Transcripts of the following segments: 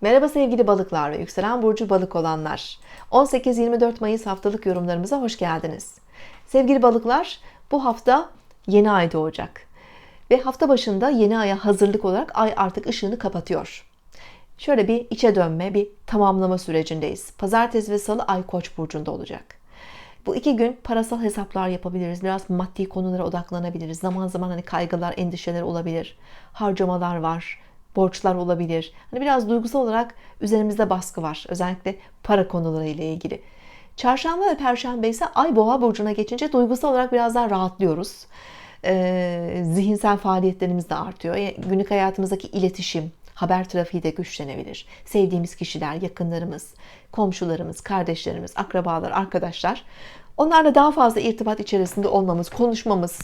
Merhaba sevgili balıklar ve yükselen burcu balık olanlar. 18-24 Mayıs haftalık yorumlarımıza hoş geldiniz. Sevgili balıklar, bu hafta yeni ay doğacak. Ve hafta başında yeni aya hazırlık olarak ay artık ışığını kapatıyor. Şöyle bir içe dönme, bir tamamlama sürecindeyiz. Pazartesi ve salı ay koç burcunda olacak. Bu iki gün parasal hesaplar yapabiliriz. Biraz maddi konulara odaklanabiliriz. Zaman zaman hani kaygılar, endişeler olabilir. Harcamalar var borçlar olabilir. Hani biraz duygusal olarak üzerimizde baskı var. Özellikle para konuları ile ilgili. Çarşamba ve Perşembe ise Ay Boğa burcuna geçince duygusal olarak biraz daha rahatlıyoruz. Ee, zihinsel faaliyetlerimiz de artıyor. Yani günlük hayatımızdaki iletişim, haber trafiği de güçlenebilir. Sevdiğimiz kişiler, yakınlarımız, komşularımız, kardeşlerimiz, akrabalar, arkadaşlar. Onlarla daha fazla irtibat içerisinde olmamız, konuşmamız,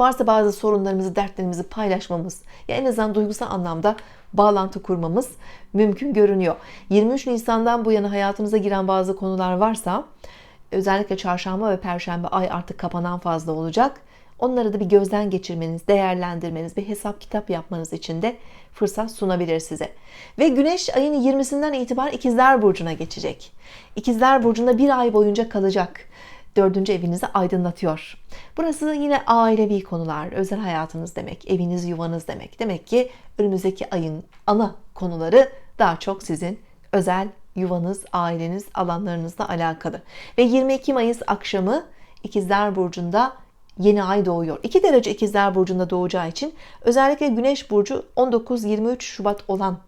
varsa bazı sorunlarımızı, dertlerimizi paylaşmamız, ya en azından duygusal anlamda bağlantı kurmamız mümkün görünüyor. 23 Nisan'dan bu yana hayatımıza giren bazı konular varsa özellikle çarşamba ve perşembe ay artık kapanan fazla olacak. Onları da bir gözden geçirmeniz, değerlendirmeniz, bir hesap kitap yapmanız için de fırsat sunabilir size. Ve Güneş ayın 20'sinden itibaren İkizler Burcu'na geçecek. İkizler Burcu'nda bir ay boyunca kalacak dördüncü evinizi aydınlatıyor. Burası yine ailevi konular, özel hayatınız demek, eviniz, yuvanız demek. Demek ki önümüzdeki ayın ana konuları daha çok sizin özel yuvanız, aileniz, alanlarınızla alakalı. Ve 22 Mayıs akşamı İkizler Burcu'nda yeni ay doğuyor. 2 derece İkizler Burcu'nda doğacağı için özellikle Güneş Burcu 19-23 Şubat olan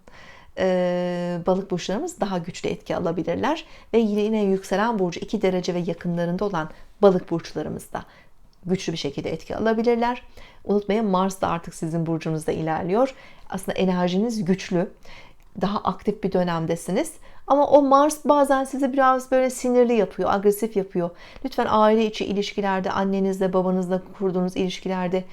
e, balık burçlarımız daha güçlü etki alabilirler. Ve yine yükselen burcu 2 derece ve yakınlarında olan balık burçlarımız da güçlü bir şekilde etki alabilirler. Unutmayın Mars da artık sizin burcunuzda ilerliyor. Aslında enerjiniz güçlü. Daha aktif bir dönemdesiniz. Ama o Mars bazen sizi biraz böyle sinirli yapıyor, agresif yapıyor. Lütfen aile içi ilişkilerde, annenizle, babanızla kurduğunuz ilişkilerde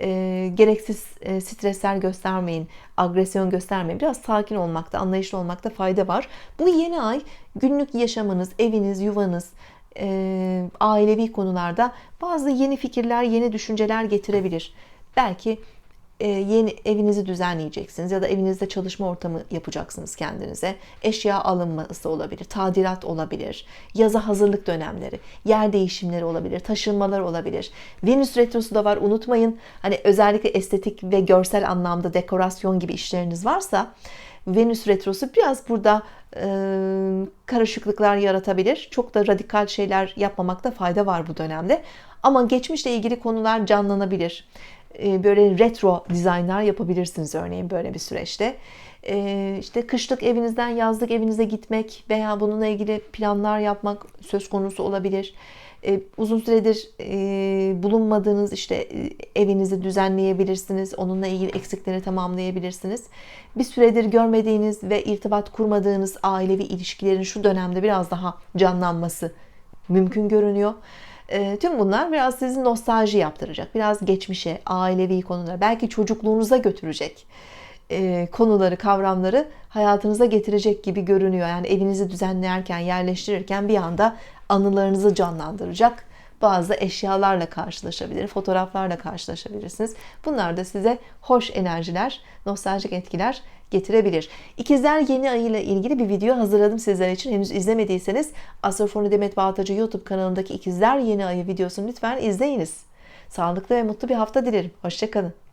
e, gereksiz e, stresler göstermeyin, agresyon göstermeyin. Biraz sakin olmakta, anlayışlı olmakta fayda var. Bu yeni ay günlük yaşamınız, eviniz, yuvanız, e, ailevi konularda bazı yeni fikirler, yeni düşünceler getirebilir. Belki e, yeni evinizi düzenleyeceksiniz ya da evinizde çalışma ortamı yapacaksınız kendinize. Eşya alınması olabilir, tadilat olabilir, yaza hazırlık dönemleri, yer değişimleri olabilir, taşınmalar olabilir. Venüs retrosu da var unutmayın. Hani özellikle estetik ve görsel anlamda dekorasyon gibi işleriniz varsa Venüs retrosu biraz burada e, karışıklıklar yaratabilir. Çok da radikal şeyler yapmamakta fayda var bu dönemde. Ama geçmişle ilgili konular canlanabilir. E, böyle retro dizaynlar yapabilirsiniz örneğin böyle bir süreçte. E, işte kışlık evinizden yazlık evinize gitmek veya bununla ilgili planlar yapmak söz konusu olabilir. E, uzun süredir bulunmadığınız işte evinizi düzenleyebilirsiniz. Onunla ilgili eksikleri tamamlayabilirsiniz. Bir süredir görmediğiniz ve irtibat kurmadığınız ailevi ilişkilerin şu dönemde biraz daha canlanması mümkün görünüyor. E, tüm bunlar biraz sizi nostalji yaptıracak. Biraz geçmişe, ailevi konulara, belki çocukluğunuza götürecek e, konuları, kavramları hayatınıza getirecek gibi görünüyor. Yani evinizi düzenlerken, yerleştirirken bir anda anılarınızı canlandıracak bazı eşyalarla karşılaşabilir, fotoğraflarla karşılaşabilirsiniz. Bunlar da size hoş enerjiler, nostaljik etkiler getirebilir. İkizler yeni ayı ile ilgili bir video hazırladım sizler için. Henüz izlemediyseniz Astrofoni Demet Baltacı YouTube kanalındaki İkizler yeni ayı videosunu lütfen izleyiniz. Sağlıklı ve mutlu bir hafta dilerim. Hoşçakalın.